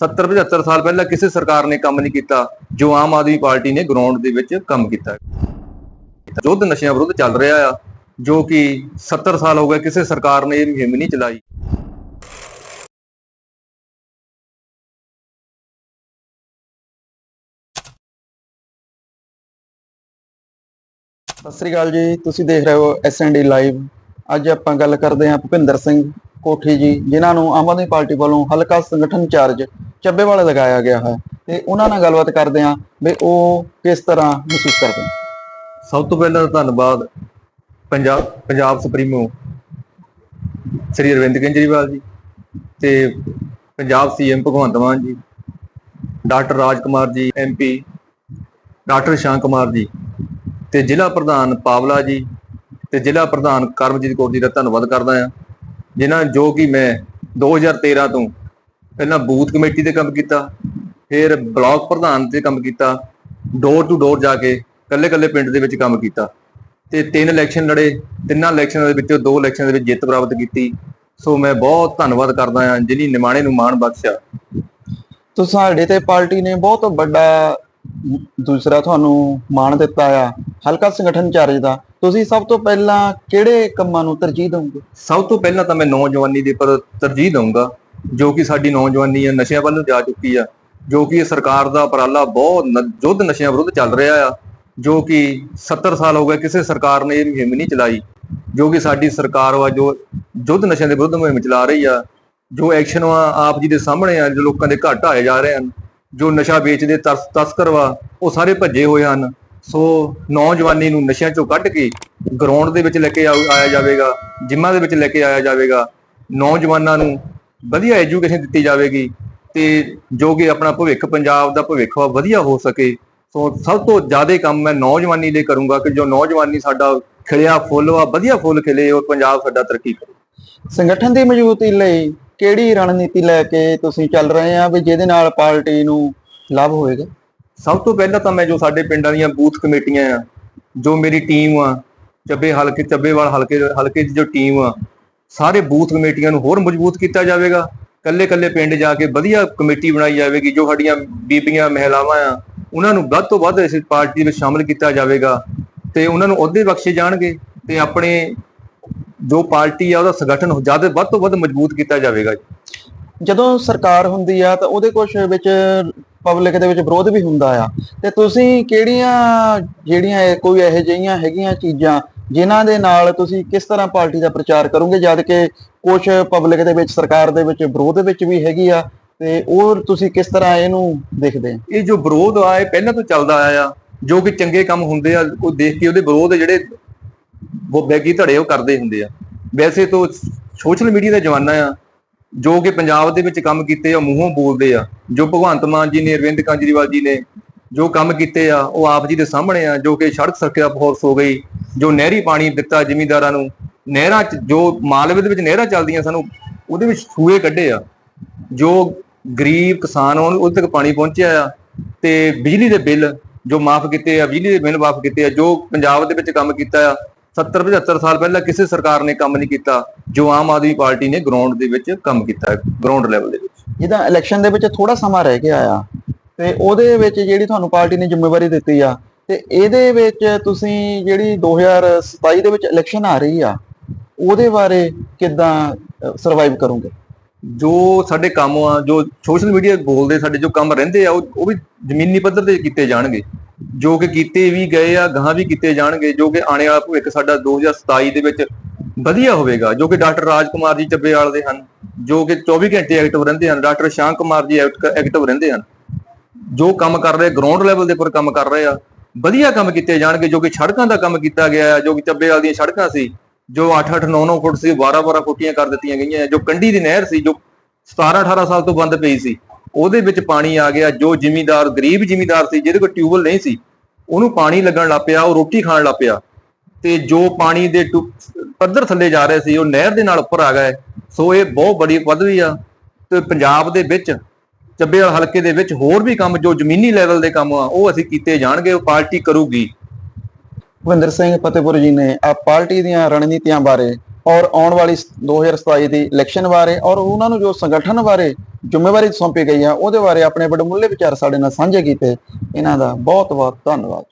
70 75 ਸਾਲ ਪਹਿਲਾਂ ਕਿਸੇ ਸਰਕਾਰ ਨੇ ਕੰਮ ਨਹੀਂ ਕੀਤਾ, ਜੋ ਆਮ ਆਦਮੀ ਪਾਰਟੀ ਨੇ ਗਰਾਊਂਡ ਦੇ ਵਿੱਚ ਕੰਮ ਕੀਤਾ। ਯੁੱਧ ਨਸ਼ਿਆਂ ਵਿਰੁੱਧ ਚੱਲ ਰਿਹਾ ਆ, ਜੋ ਕਿ 70 ਸਾਲ ਹੋ ਗਏ ਕਿਸੇ ਸਰਕਾਰ ਨੇ ਇਹ ਮੁਹਿੰਮ ਨਹੀਂ ਚਲਾਈ। ਸਤਿ ਸ੍ਰੀ ਅਕਾਲ ਜੀ, ਤੁਸੀਂ ਦੇਖ ਰਹੇ ਹੋ ਐਸਐਨਡੀ ਲਾਈਵ ਅੱਜ ਆਪਾਂ ਗੱਲ ਕਰਦੇ ਹਾਂ ਭੁਪਿੰਦਰ ਸਿੰਘ ਕੋਠੀ ਜੀ, ਜਿਨ੍ਹਾਂ ਨੂੰ ਆਮ ਆਦਮੀ ਪਾਰਟੀ ਵੱਲੋਂ ਹਲਕਾ ਸੰਗਠਨ ਚਾਰਜ ਚੱਬੇਵਾਲ ਲਗਾਇਆ ਗਿਆ ਹੈ ਤੇ ਉਹਨਾਂ ਨਾਲ ਗੱਲਬਾਤ ਕਰਦੇ ਹਾਂ ਵੀ ਉਹ ਕਿਸ ਤਰ੍ਹਾਂ ਮਹਿਸੂਸ ਕਰਦੇ ਹਨ ਸਭ ਤੋਂ ਪਹਿਲਾਂ ਧੰਨਵਾਦ ਪੰਜਾਬ ਪੰਜਾਬ ਸੁਪਰੀਮੋ ਸ੍ਰੀ ਅਰਵਿੰਦ ਕੇਜਰੀਵਾਲ ਜੀ ਤੇ ਪੰਜਾਬ ਸੀਐਮ ਭਗਵੰਤ ਮਾਨ ਜੀ, doctor Raj Kumar ji MP doctor ਸ਼ਾਂ Kumar ji ਤੇ ਜ਼ਿਲ੍ਹਾ ਪ੍ਰਧਾਨ ਪਾਵਲਾ ਜੀ ਤੇ ਜ਼ਿਲ੍ਹਾ ਪ੍ਰਧਾਨ ਕਰਮਜੀਤ ਕੌਰ ਜੀ ਦਾ ਧੰਨਵਾਦ ਕਰਦਾ ਹਾਂ, ਜਿਨ੍ਹਾਂ ਜੋ ਕਿ ਮੈਂ 2013 ਤੋਂ ਪਹਿਲਾਂ ਬੂਥ ਕਮੇਟੀ ਤੇ ਕੰਮ ਕੀਤਾ ਫਿਰ ਬਲਾਕ ਪ੍ਰਧਾਨ ਤੇ ਕੰਮ ਕੀਤਾ ਡੋਰ ਟੂ ਡੋਰ ਜਾ ਕੇ ਕੱਲੇ ਕੱਲੇ ਪਿੰਡ ਦੇ ਵਿੱਚ ਕੰਮ ਕੀਤਾ। ਤੇ ਤਿੰਨ ਇਲੈਕਸ਼ਨ ਲੜੇ ਤਿੰਨਾਂ ਇਲੈਕਸ਼ਨਾਂ ਦੇ ਵਿੱਚੋਂ ਦੋ ਇਲੈਕਸ਼ਨ ਦੇ ਵਿੱਚ ਜਿੱਤ ਪ੍ਰਾਪਤ ਕੀਤੀ। ਸੋ ਮੈਂ ਬਹੁਤ ਧੰਨਵਾਦ ਕਰਦਾ ਹਾਂ ਜਿਨੀ ਨਿਮਾਣੇ ਨੂੰ ਮਾਣ ਬਖਸ਼ਿਆ। ਤੋ ਸਾਡੇ ਤੇ ਪਾਰਟੀ ਨੇ ਬਹੁਤ ਵੱਡਾ ਦੂਸਰਾ ਤੁਹਾਨੂੰ ਮਾਣ ਦਿੱਤਾ ਆ ਹਲਕਾ ਸੰਗਠਨ ਚਾਰਜ ਦਾ। ਤੁਸੀਂ ਸਭ ਤੋਂ ਪਹਿਲਾਂ ਕਿਹੜੇ ਕੰਮਾਂ ਨੂੰ ਤਰਜੀਹ ਦਿਓਗੇ ਸਭ ਤੋਂ ਪਹਿਲਾਂ ਤਾਂ ਮੈਂ ਨੌਜਵਾਨੀ ਦੇ ਪਰ ਤਰਜੀਹ ਦਊਂਗਾ। ਜੋ ਕਿ ਸਾਡੀ ਨੌਜਵਾਨੀ ਆ ਨਸ਼ਿਆਂ ਵੱਲ ਨੂੰ ਜਾ ਚੁੱਕੀ ਆ, ਜੋ ਕਿ ਇਹ ਸਰਕਾਰ ਦਾ ਉਪਰਾਲਾ ਬਹੁਤ ਨ- ਯੁੱਧ ਨਸ਼ਿਆਂ ਵਿਰੁੱਧ ਚੱਲ ਰਿਹਾ ਆ, ਜੋ ਕਿ 70 ਸਾਲ ਹੋ ਗਏ ਕਿਸੇ ਸਰਕਾਰ ਨੇ ਇਹ ਮੁਹਿੰਮ ਨਹੀਂ ਚਲਾਈ, ਜੋ ਕਿ ਸਾਡੀ ਸਰਕਾਰ ਵਾ ਜੋ ਯੁੱਧ ਨਸ਼ਿਆਂ ਦੇ ਵਿਰੁੱਧ ਮੁਹਿੰਮ ਚਲਾ ਰਹੀ ਆ, ਜੋ ਐਕਸ਼ਨ ਵਾ ਆਪ ਜੀ ਦੇ ਸਾਹਮਣੇ ਆ, ਜੋ ਲੋਕਾਂ ਦੇ ਘਰ ਢਾਏ ਜਾ ਰਹੇ ਹਨ, ਜੋ ਨਸ਼ਾ ਵੇਚਦੇ ਤਸ- ਤਸਕਰ ਵਾ, ਉਹ ਸਾਰੇ ਭੱਜੇ ਹੋਏ ਹਨ, ਸੋ ਨੌਜਵਾਨੀ ਨੂੰ ਨਸ਼ਿਆਂ ਚੋਂ ਕੱਢ ਕੇ ਗਰਾਊਂਡ ਦੇ ਵਿੱਚ ਲੈ ਕੇ ਆਇਆ ਜਾਵੇਗਾ, ਜਿੰਮਾਂ ਦੇ ਵਿੱਚ ਲੈ ਕੇ ਆਇਆ ਜਾਵੇਗਾ, ਨੌਜਵਾਨਾਂ ਨੂੰ ਵਧੀਆ ਐਜੂਕੇਸ਼ਨ ਦਿੱਤੀ ਜਾਵੇਗੀ ਤੇ ਜੋ ਕਿ ਆਪਣਾ ਭਵਿੱਖ ਪੰਜਾਬ ਦਾ ਭਵਿੱਖ ਵਾ ਵਧੀਆ ਹੋ ਸਕੇ। ਸੋ ਸਭ ਤੋਂ ਜ਼ਿਆਦਾ ਕੰਮ ਮੈਂ ਨੌਜਵਾਨੀ ਲਈ ਕਰੂੰਗਾ ਕਿ ਜੋ ਨੌਜਵਾਨੀ ਸਾਡਾ ਖਿਲਿਆ ਫੁੱਲ ਵਾ ਵਧੀਆ ਫੁੱਲ ਖਿਲੇ ਔਰ ਪੰਜਾਬ ਸਾਡਾ ਤਰੱਕੀ ਕਰੇ। ਸੰਗਠਨ ਦੀ ਮਜ਼ਬੂਤੀ ਲਈ ਕਿਹੜੀ ਰਣਨੀਤੀ ਲੈ ਕੇ ਤੁਸੀਂ ਚੱਲ ਰਹੇ ਆ ਵੀ ਜਿਹਦੇ ਨਾਲ ਪਾਰਟੀ ਨੂੰ ਲਾਭ ਹੋਏਗਾ? ਸਭ ਤੋਂ ਪਹਿਲਾਂ ਤਾਂ ਮੈਂ ਜੋ ਸਾਡੇ ਪਿੰਡਾਂ ਦੀਆਂ ਬੂਥ ਕਮੇਟੀਆਂ ਆ ਜੋ ਮੇਰੀ ਟੀਮ ਆ ਚੱਬੇ ਹਲਕੇ ਚੱਬੇਵਾਲ ਹਲਕੇ ਹਲਕੇ ਦੀ ਜੋ ਟੀਮ ਆ ਸਾਰੇ ਬੂਥ ਕਮੇਟੀਆਂ ਨੂੰ ਹੋਰ ਮਜ਼ਬੂਤ ਕੀਤਾ ਜਾਵੇਗਾ। ਕੱਲੇ ਕੱਲੇ ਪਿੰਡ ਜਾ ਕੇ ਵਧੀਆ ਕਮੇਟੀ ਬਣਾਈ ਜਾਵੇਗੀ, ਜੋ ਸਾਡੀਆਂ ਬੀਬੀਆਂ, ਮਹਿਲਾਵਾਂ ਆ, ਉਹਨਾਂ ਨੂੰ ਵੱਧ ਤੋਂ ਵੱਧ ਇਸ ਪਾਰਟੀ ਵਿੱਚ ਸ਼ਾਮਲ ਕੀਤਾ ਜਾਵੇਗਾ ਤੇ ਉਹਨਾਂ ਨੂੰ ਅਹੁਦੇ ਬਖਸ਼ੇ ਜਾਣਗੇ ਤੇ ਆਪਣੇ ਜੋ ਪਾਰਟੀ ਆ, ਉਹਦਾ ਸੰਗਠਨ ਜ਼ਿਆਦਾ ਵੱਧ ਤੋਂ ਵੱਧ ਮਜ਼ਬੂਤ ਕੀਤਾ ਜਾਵੇਗਾ। ਜਦੋਂ ਸਰਕਾਰ ਹੁੰਦੀ ਆ, ਤਾਂ ਉਹਦੇ ਕੁਝ ਵਿੱਚ ਪਬਲਿਕ ਦੇ ਵਿੱਚ ਵਿਰੋਧ ਵੀ ਹੁੰਦਾ ਆ। ਤੇ ਤੁਸੀਂ ਕਿਹੜੀਆਂ, ਜਿਹੜੀਆਂ ਕੋਈ ਇਹੋ ਜਿਹੀਆਂ ਹੈਗੀਆਂ ਚੀਜ਼ਾਂ ਜਿਨ੍ਹਾਂ ਦੇ ਨਾਲ ਤੁਸੀਂ ਕਿਸ ਤਰ੍ਹਾਂ ਪਾਰਟੀ ਦਾ ਪ੍ਰਚਾਰ ਕਰੋਗੇ? ਜਦ ਕਿ ਕੁਝ ਪਬਲਿਕ ਦੇ ਵਿੱਚ, ਸਰਕਾਰ ਦੇ ਵਿੱਚ ਵਿਰੋਧ ਵਿੱਚ ਵੀ ਹੈਗੀ ਆ, ਤੇ ਉਹ ਤੁਸੀਂ ਕਿਸ ਤਰ੍ਹਾਂ ਇਹਨੂੰ ਦੇਖਦੇ ਇਹ ਜੋ ਵਿਰੋਧ ਆ, ਇਹ ਪਹਿਲਾਂ ਤੋਂ ਚੱਲਦਾ ਆਇਆ ਆ। ਜੋ ਕਿ ਚੰਗੇ ਕੰਮ ਹੁੰਦੇ ਆ, ਉਹ ਦੇਖ ਕੇ ਉਹਦੇ ਵਿਰੋਧ ਜਿਹੜੇ ਉਹ ਬੈਗੀ ਧੜੇ ਉਹ ਕਰਦੇ ਹੁੰਦੇ ਆ। ਵੈਸੇ ਤੋਂ ਸੋਸ਼ਲ ਮੀਡੀਆ ਦਾ ਜ਼ਮਾਨਾ ਆ, ਜੋ ਕਿ ਪੰਜਾਬ ਦੇ ਵਿੱਚ ਕੰਮ ਕੀਤੇ ਆ ਮੂੰਹੋਂ ਬੋਲਦੇ ਆ। ਜੋ ਭਗਵੰਤ ਮਾਨ ਜੀ ਨੇ, ਅਰਵਿੰਦ ਕੇਜਰੀਵਾਲ ਜੀ ਨੇ ਜੋ ਕੰਮ ਕੀਤੇ ਆ, ਉਹ ਆਪ ਜੀ ਦੇ ਸਾਹਮਣੇ ਆ, ਜੋ ਕਿ ਸੜਕ ਸੁਰੱਖਿਆ ਫੋਰਸ ਹੋ ਗਈ। ਜੋ ਨਹਿਰੀ ਪਾਣੀ ਦਿੱਤਾ ਜ਼ਿਮੀਂਦਾਰਾਂ ਨੂੰ, ਨਹਿਰਾਂ 'ਚ ਜੋ ਮਾਲਵੇ ਦੇ ਵਿੱਚ ਨਹਿਰਾਂ ਚੱਲਦੀਆਂ ਸਾਨੂੰ, ਉਹਦੇ ਵਿੱਚ ਸੂਏ ਕੱਢੇ ਆ। ਜੋ ਗਰੀਬ ਕਿਸਾਨ ਹੋਣ ਉਹਦੇ ਤੱਕ ਪਾਣੀ ਪਹੁੰਚਿਆ ਆ। ਤੇ ਬਿਜਲੀ ਦੇ ਬਿੱਲ ਜੋ ਮਾਫ ਕੀਤੇ ਆ, ਬਿਜਲੀ ਦੇ ਬਿੱਲ ਮਾਫ ਕੀਤੇ ਆ, ਜੋ ਪੰਜਾਬ ਦੇ ਵਿੱਚ ਕੰਮ ਕੀਤਾ ਆ 70 75 ਸਾਲ ਪਹਿਲਾਂ ਕਿਸੇ ਸਰਕਾਰ ਨੇ ਕੰਮ ਨਹੀਂ ਕੀਤਾ, ਜੋ ਆਮ ਆਦਮੀ ਪਾਰਟੀ ਨੇ ਗਰਾਊਂਡ ਦੇ ਵਿੱਚ ਕੰਮ ਕੀਤਾ ਗਰਾਊਂਡ ਲੈਵਲ ਦੇ ਵਿੱਚ। ਜਿੱਦਾਂ ਇਲੈਕਸ਼ਨ ਦੇ ਵਿੱਚ ਥੋੜਾ ਸਮਾਂ ਰਹਿ ਗਿਆ ਆ, ਤੇ ਉਹਦੇ ਵਿੱਚ ਜਿਹੜੀ ਤੁਹਾਨੂੰ ਪਾਰਟੀ ਨੇ ਜ਼ਿੰਮੇਵਾਰੀ ਦਿੱਤੀ ਆ ਤੇ ਇਹਦੇ ਵਿੱਚ ਤੁਸੀਂ ਜਿਹੜੀ 2027 ਦੇ ਵਿੱਚ ਇਲੈਕਸ਼ਨ ਆ ਰਹੀ ਆ, ਉਹਦੇ ਬਾਰੇ ਕਿੱਦਾਂ ਸਰਵਾਈਵ ਕਰੋਗੇ? ਜੋ ਸਾਡੇ ਕੰਮ ਆ, ਜੋ ਸੋਸ਼ਲ ਮੀਡੀਆ ਬੋਲਦੇ, ਸਾਡੇ ਜੋ ਕੰਮ ਰਹਿੰਦੇ ਆ, ਉਹ ਉਹ ਵੀ ਜ਼ਮੀਨੀ ਪੱਧਰ ਤੇ ਕੀਤੇ ਜਾਣਗੇ। ਜੋ ਕਿ ਕੀਤੇ ਵੀ ਗਏ ਆ, ਗਾਹਾਂ ਵੀ ਕੀਤੇ ਜਾਣਗੇ, ਜੋ ਕਿ ਆਉਣੇ ਵਾਲਾ ਭਵਿੱਖ ਸਾਡਾ 2027 ਦੇ ਵਿੱਚ ਵਧੀਆ ਹੋਵੇਗਾ, ਜੋ ਕਿ ਡਾਕਟਰ ਰਾਜ ਕੁਮਾਰ ਜੀ ਚੱਬੇਵਾਲ ਦੇ ਹਨ, ਜੋ ਕਿ 24 ਘੰਟੇ ਐਕਟਿਵ ਰਹਿੰਦੇ ਹਨ, ਡਾਕਟਰ ਸ਼ਾਂ ਕੁਮਾਰ ਜੀ ਐਕਟਿਵ ਰਹਿੰਦੇ ਹਨ। ਜੋ ਕੰਮ ਕਰ ਰਹੇ ਗਰਾਊਂਡ ਲੈਵਲ ਦੇ ਉੱਪਰ ਕੰਮ ਕਰ ਰਹੇ ਆ ਵਧੀਆ ਕੰਮ ਕੀਤੇ ਜਾਣਗੇ, ਜੋ ਕਿ ਸੜਕਾਂ ਦਾ ਕੰਮ ਕੀਤਾ ਗਿਆ ਜੋ ਕਿ ਚੱਬੇਵਾਲ ਵਾਲੀਆਂ ਸੜਕਾਂ ਸੀ, ਜੋ 8-8 9-9 ਫੁੱਟ ਸੀ 12-12 ਫੁੱਟੀਆਂ ਕਰ ਦਿੱਤੀਆਂ ਗਈਆਂ ਜੋ ਕੰਢੀ ਦੀ ਨਹਿਰ ਸੀ, ਜੋ 17-18 ਸਾਲ ਤੋਂ ਬੰਦ ਪਈ ਸੀ, ਉਹਦੇ ਵਿੱਚ ਪਾਣੀ ਆ ਗਿਆ, ਜੋ ਜ਼ਿਮੀਂਦਾਰ, ਗਰੀਬ ਜ਼ਿਮੀਂਦਾਰ ਸੀ, ਜਿਹਦੇ ਕੋਲ ਟਿਊਬਲ ਨਹੀਂ ਸੀ, ਉਹਨੂੰ ਪਾਣੀ ਲੱਗਣ ਲੱਗ ਪਿਆ, ਉਹ ਰੋਟੀ ਖਾਣ ਲੱਗ ਪਿਆ, ਤੇ ਜੋ ਪਾਣੀ ਦੇ ਟੁ- ਪੱਧਰ ਥੱਲੇ ਜਾ ਰਹੇ ਸੀ, ਉਹ ਨਹਿਰ ਦੇ ਨਾਲ ਉੱਪਰ ਆ ਗਏ, ਸੋ ਇਹ ਬਹੁਤ ਬੜੀ ਪਦਵੀ ਆ, ਤੇ ਪੰਜਾਬ ਦੇ ਵਿੱਚ ਚੱਬੇਵਾਲ ਹਲਕੇ ਦੇ ਵਿੱਚ ਹੋਰ ਵੀ ਕੰਮ ਜੋ ਜ਼ਮੀਨੀ ਲੈਵਲ ਦੇ ਕੰਮ ਆ, ਉਹ ਅਸੀਂ ਕੀਤੇ ਜਾਣਗੇ, ਉਹ ਪਾਰਟੀ ਕਰੂਗੀ। ਭੁਪਿੰਦਰ ਸਿੰਘ ਫਤਿਹਪੁਰ ਜੀ ਨੇ ਆ ਪਾਰਟੀ ਦੀਆਂ ਰਣਨੀਤੀਆਂ ਬਾਰੇ ਔਰ ਆਉਣ ਵਾਲੀ 2027 ਦੀ ਇਲੈਕਸ਼ਨ ਬਾਰੇ ਔਰ ਉਹਨਾਂ ਨੂੰ ਜੋ ਸੰਗਠਨ ਬਾਰੇ ਜ਼ਿੰਮੇਵਾਰੀ ਸੌਂਪੀ ਗਈ ਆ, ਉਹਦੇ ਬਾਰੇ ਆਪਣੇ ਬੜਮੁੱਲੇ ਵਿਚਾਰ ਸਾਡੇ ਨਾਲ ਸਾਂਝੇ ਕੀਤੇ। ਇਹਨਾਂ ਦਾ ਬਹੁਤ ਬਹੁਤ ਧੰਨਵਾਦ।